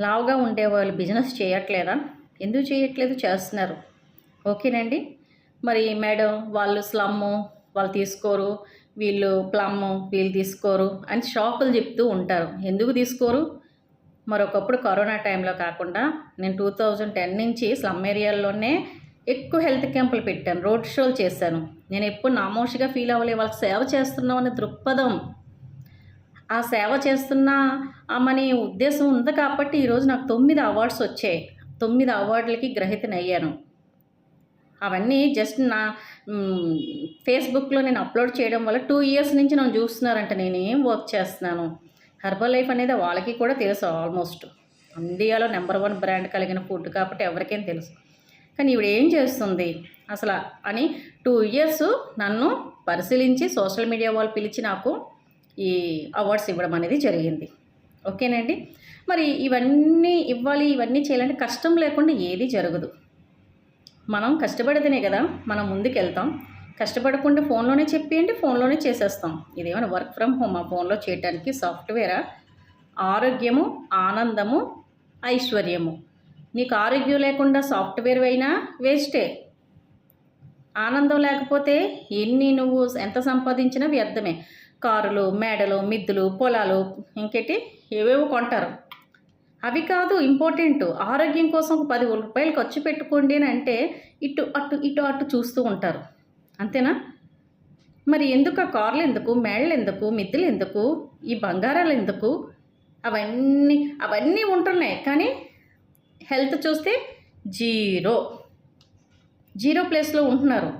లావుగా ఉండే వాళ్ళు బిజినెస్ చేయట్లేదా? ఎందుకు చేయట్లేదు? చేస్తున్నారు. ఓకేనండి. మరి మేడం వాళ్ళు స్లమ్ము వాళ్ళు తీసుకోరు వీళ్ళు ప్లమ్ము వీళ్ళు తీసుకోరు అని షాపులు చెప్తూ ఉంటారు. ఎందుకు తీసుకోరు? మరొకప్పుడు కరోనా టైంలో కాకుండా నేను టూ థౌజండ్ టెన్ నుంచి స్లమ్ ఏరియాల్లోనే ఎక్కువ హెల్త్ క్యాంపులు పెట్టాను. రోడ్ షోలు చేశాను. నేను ఎప్పుడు నామోషిగా ఫీల్ అవ్వలే వాళ్ళకి సేవ చేస్తున్నాం అనే దృక్పథం ఆ సేవ చేస్తున్న అమ్మని ఉద్దేశం ఉంది కాబట్టి ఈరోజు నాకు తొమ్మిది అవార్డ్స్ వచ్చాయి. తొమ్మిది అవార్డులకి గ్రహీతనయ్యాను. అవన్నీ జస్ట్ నా ఫేస్బుక్లో నేను అప్లోడ్ చేయడం వల్ల టూ ఇయర్స్ నుంచి నన్ను చూస్తున్నారంట. నేనేం వర్క్ చేస్తున్నాను? హెర్బల్ లైఫ్ అనేది వాళ్ళకి కూడా తెలుసు ఆల్మోస్ట్. ఇండియాలో నెంబర్ వన్ బ్రాండ్ కలిగిన ఫుడ్ కాబట్టి ఎవరికేం తెలుసు. కానీ ఇవిడ ఏం చేస్తుంది? అసలు అని టూ ఇయర్స్ నన్ను పరిశీలించి సోషల్ మీడియా వాళ్ళు పిలిచి నాకు ఈ అవార్డ్స్ ఇవ్వడం అనేది జరిగింది. ఓకేనండి? మరి ఇవన్నీ ఇవ్వాలి ఇవన్నీ చేయాలంటే కష్టం లేకుండా ఏది జరగదు. మనం కష్టపడితేనే కదా మనం ముందుకు వెళ్తాం కష్టపడకుండా ఫోన్లోనే చెప్పేయండి ఫోన్లోనే చేసేస్తాం. ఇదేమైనా వర్క్ ఫ్రమ్ హోమ్ ఆ ఫోన్లో చేయడానికి సాఫ్ట్వేరా? ఆరోగ్యము ఆనందము ఐశ్వర్యము. నీకు ఆరోగ్యం లేకుండా సాఫ్ట్వేర్ అయినా వేస్టే. ఆనందం లేకపోతే ఎన్ని నువ్వు ఎంత సంపాదించినా వ్యర్థమే. కారులు మేడలు మిద్దులు పొలాలు ఇంకేటి ఏవేవో కొంటారు. అవి కాదు ఇంపార్టెంట్. ఆరోగ్యం కోసం ఒక పది రూపాయలు ఖర్చు పెట్టుకోండి అని అంటే ఇటు అటు ఇటు అటు చూస్తూ ఉంటారు. అంతేనా? మరి ఎందుకు ఆ కార్లు ఎందుకు? మేళ్ళు ఎందుకు? మిద్దులు ఎందుకు? ఈ బంగారాలు ఎందుకు? అవన్నీ అవన్నీ ఉంటున్నాయి. కానీ హెల్త్ చూస్తే జీరో. జీరో ప్లేస్లో ఉంటున్నారు.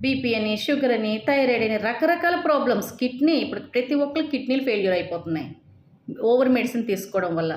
బీపీ అని షుగర్ అని థైరాయిడ్ అని రకరకాల ప్రాబ్లమ్స్ కిడ్నీ ఇప్పుడు ప్రతి ఒక్కరు కిడ్నీలు ఫెయిల్యూర్ అయిపోతున్నాయి. ఓవర్ మెడిసిన్ తీసుకోవడం వల్ల.